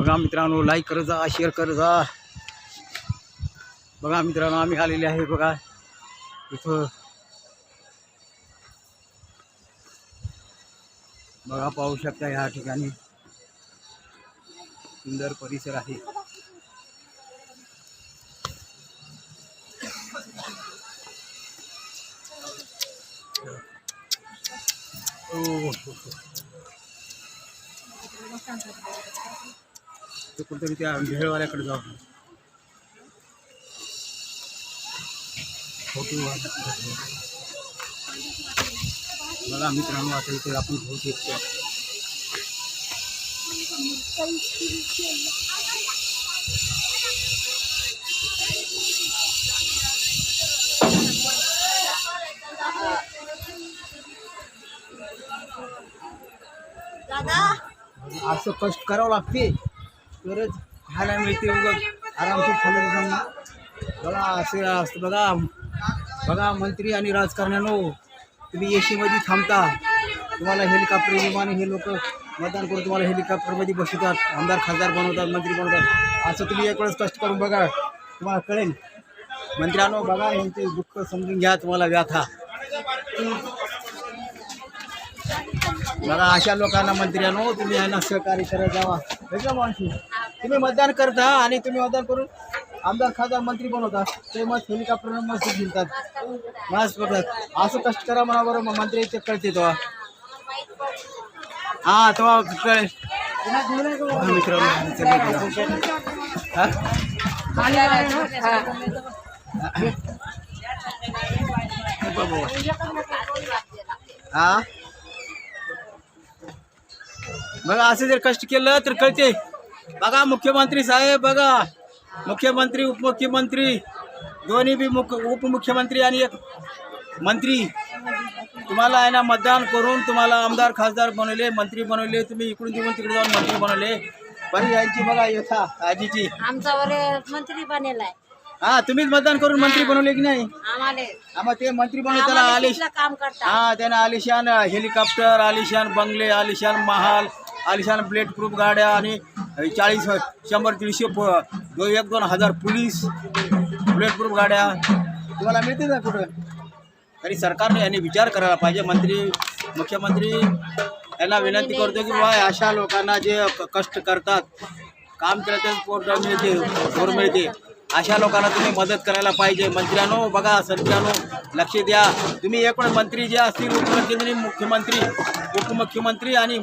बघा मित्रांनो लाईक करत जा शेअर करत जा. बघा मित्रांनो आम्ही आलेले आहे बघा इथं. बघा पाहू शकता या ठिकाणी. सुंदर परिसर आहे. ओ, ते कुठेतरी त्या भेळवाल्याकडे जाऊ. फोटो बघा मित्रांनो आता इथे आपण येतो दादा. असं कष्ट करावं लागते. तरच खायला मिळते उगं आरामशीर खाल्लं त्यांना बघा असे असतं. बघा बघा मंत्री आणि राजकारण्यानो तुम्ही ए सीमध्ये थांबता. तुम्हाला हेलिकॉप्टर विमान हे लोक मतदान करून तुम्हाला हेलिकॉप्टरमध्ये बसवतात. आमदार खासदार बनवतात मंत्री बनवतात. असं तुम्ही एक वेळेस कष्ट करून बघा. तुम्हाला कळेल. मंत्र्यांनो बघा यांचे दुःख समजून घ्या तुम्हाला व्याथा. बघा अशा लोकांना मंत्र्यांनो तुम्ही यांना सहकार्य करत जावा. वेगळं माणशी तुम्ही मतदान करता आणि तुम्ही मतदान करून आमदार खासदार मंत्री बनवता ते मस्त हेलिकॉप्टर मस्त जिंकतात. मस्त बघतात. असं कष्ट करा म्हणा बरं मग मंत्री ते कळते तेव्हा. हा तेव्हा कळेल. हा? हा? बघा असं जर कष्ट केलं तर कळते. बघा मुख्यमंत्री साहेब बघा. मुख्यमंत्री उपमुख्यमंत्री. दोन्ही बी मुख्य उपमुख्यमंत्री आणि एक मंत्री. तुम्हाला आहे ना मतदान करून तुम्हाला आमदार खासदार बनवले मंत्री बनवले तुम्ही इकडून तिकडून तिकडे जाऊन मंत्री बनवले. पण यांची बघा यथा आजीची. आमचा वर मंत्री बनेलाय हा तुम्हीच मतदान करून मंत्री बनवले की नाही? आम्हाला. ते मंत्री बनवले त्याला आम्हाला आले तिथलं काम करता. हा त्यानं आलिशान हेलिकॉप्टर आलिशान बंगले आलिशान महाल आलिशान प्लेट प्रूफ गाड्या आणि चाळीस शंभर दीडशे प- दो एक दोन हजार पोलीस प्लेट प्रूफ गाड्या. तुम्हाला मिळते ना कुठं? तरी सरकारने यांनी विचार करायला पाहिजे. मंत्री मुख्यमंत्री यांना विनंती करतो की बा अशा लोकांना जे कष्ट करतात काम केलं तर पोट मिळते जोर मिळते. अशा लोकांना तुम्ही मदत करायला पाहिजे. मंत्र्यांनो बघा संत्र्यानो लक्ष द्या. तुम्ही एक वेळ मंत्री जे असतील उपमुख्यमंत्री मुख्यमंत्री उपमुख्यमंत्री आणि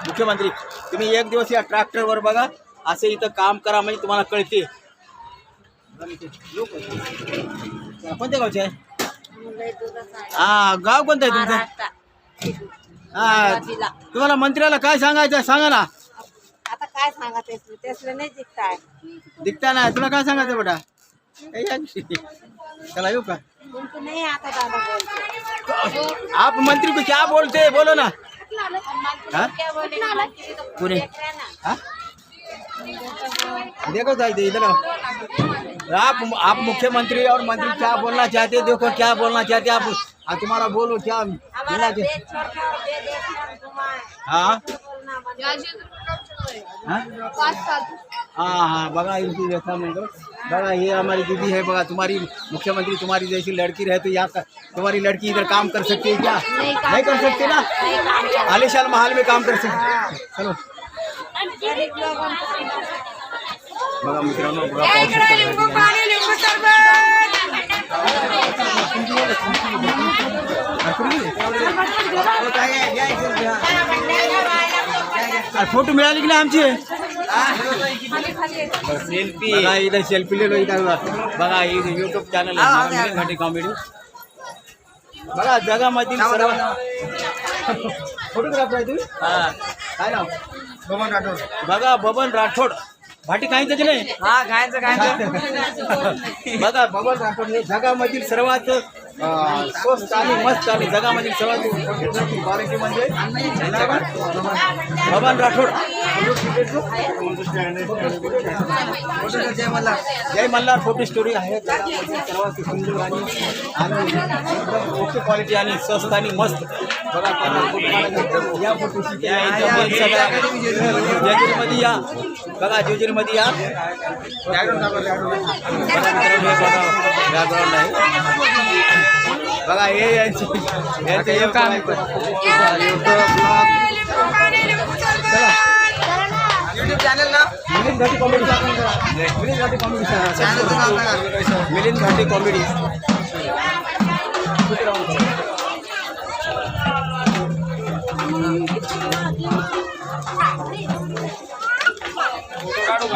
मुख्यमंत्री तुम्ही एक दिवस या ट्रॅक्टरवर बघा असे इथं काम करा म्हणजे तुम्हाला कळते कोणत्या गावचे आहे. हा गाव कोणतं आहे तुमचं हा. तुम्हाला मंत्र्याला काय सांगायचं? सांगा ना आता काय सांगा तेच तेसलं नाही जिंकताय दिखता नाही तुला काय सांगायचं बेटा. चला येऊ का तुमचं नाही आता दादा बोलतो आप मंत्री को क्या बोलते? बोलो ना देख? देखो भाई इधर। आप आप मुख्यमंत्री और मंत्री क्या बोलना चाहते हैं? देखो क्या बोलना चाहते हैं आप। तुम्हारा बोलो क्या हाँ? हाँ? हाँ बगा इनकी व्यथा म्हणतो बगा ये हमारी दीदी है बगा तुम्हारी मुख्यमंत्री तुम्हारी जैसी लड़की रहे तो यहाँ तुम्हारी लड़की इधर काम कर सकती है क्या? नहीं नहीं कर सकती ना? आलिशान महल में काम कर सकते चलो। बघा मित्रांनो बघा शकता ठिकाणी. अरे फोटो मिळाली की नाही आमची? सेल्फी. बघा इथं सेल्फी लिहिलो इथं बघा युट्यूब चॅनल आहे. घाटी कॉमेडी बघा जगामधील सर्व फोटोग्राफर आहे तुम्ही? काय नाव? बबन राठोड. बघा बबन राठोड. भाटी काही त्याचे नाही? हा खायचं खायचं. बघा बबन राठोड हे जगामधील सर्वात स्वस्त आणि मस्त आणि जगामधील सर्वात क्वालिटी म्हणजे बबन राठोड. जय मल्हार फोटो स्टोरी आहे. सर्वात सुंदर आणि आणि एकदम ओके क्वालिटी आणि स्वस्त आणि मस्त बघा. या. जेजुरीमध्ये या बघा जेजुरीमध्ये या बॅकग्राऊंड आहे बघा हे यांची यांचं हे काम युट्यूब चॅनल ना? Milind Ghati comedy Milind Ghati comedy Milind Ghati comedy.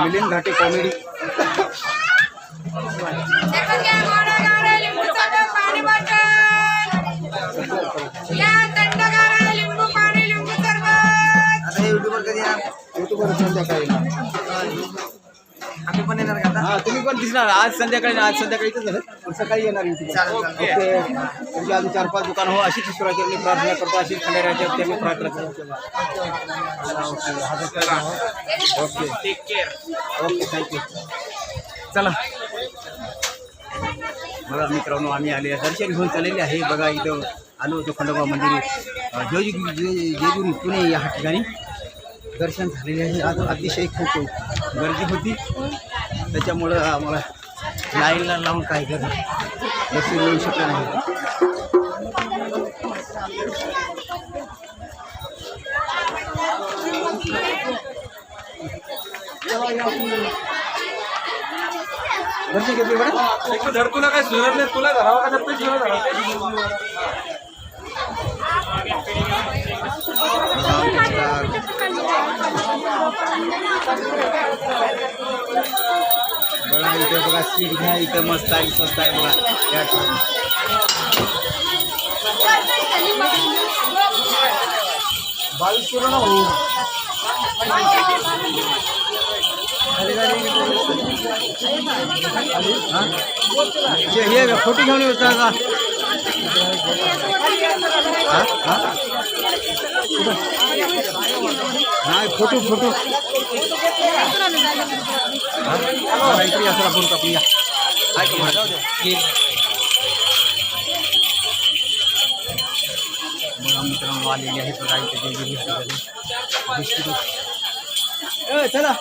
Milind Ghati comedy. आता हे युट्यूबवर कधी येणार युट्यूबवर संध्याकाळी आम्ही पण येणार का हा तुम्ही पण दिसणार. आज संध्याकाळी आज संध्याकाळी झालं. पण सकाळी येणार ओके. तुमची अजून चार पाच दुकान हो अशीच सुरुवात मी प्रार्थना करतो अशीच खंडेराच्या त्यांनी प्रार्थना करतो. Okay. Take care okay thank you चला. बघा मित्रांनो आम्ही आले दर्शन घेऊन चाललेले आहे. बघा इथं आलो होतो खंडोबा मंदिर जेजू जे- जेजुरी पुणे या ठिकाणी. दर्शन झालेले आहे. आज अतिशय खूप गर्दी होती. त्याच्यामुळं आम्हाला लाईनला लावून काय करणं दर्शन मिळू शकलं नाही. दर्शन घेतले बरं धर तुला काय सुरत नाही तुला धरावं का बघा इथं बघा सीट घ्या इथं मस्त आहे स्वस्त आहे बघा या बावीस किलो ना हो हे हे फोटो घेऊन येऊ का नाही फोटो फोटो. इकडे या, चला फोन कापून या. काय करू, मित्रांनो आलेली आहे तर काही वेगवेगळी चला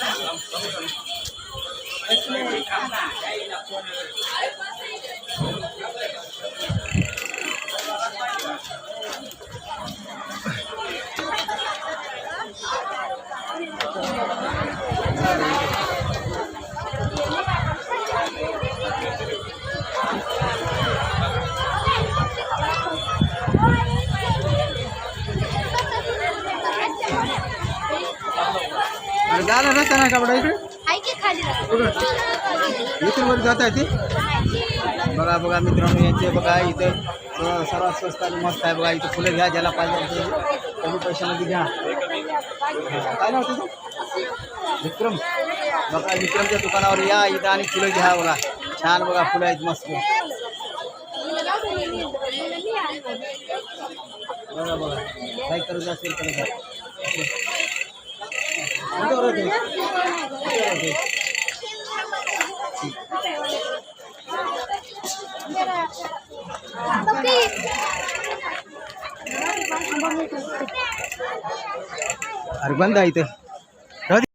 啊啊啊！झाला रस्ता नाही का बडा इकडे? इथून वर जाता येते बघा बघा मित्रांनो यांचे बघा इथं सर्वात स्वस्त आणि मस्त आहे बघा इथं फुलं घ्या ज्याला पाहिजे ते. कमी पैशामध्ये घ्या. काय नाव तुझं? विक्रम. बघा विक्रमच्या दुकानावर या इथं आणि फुलं घ्या बघा. छान बघा फुलं आहेत मस्त. बघा बघा. काय करायचं असेल तर घ्या. कोणत्यावर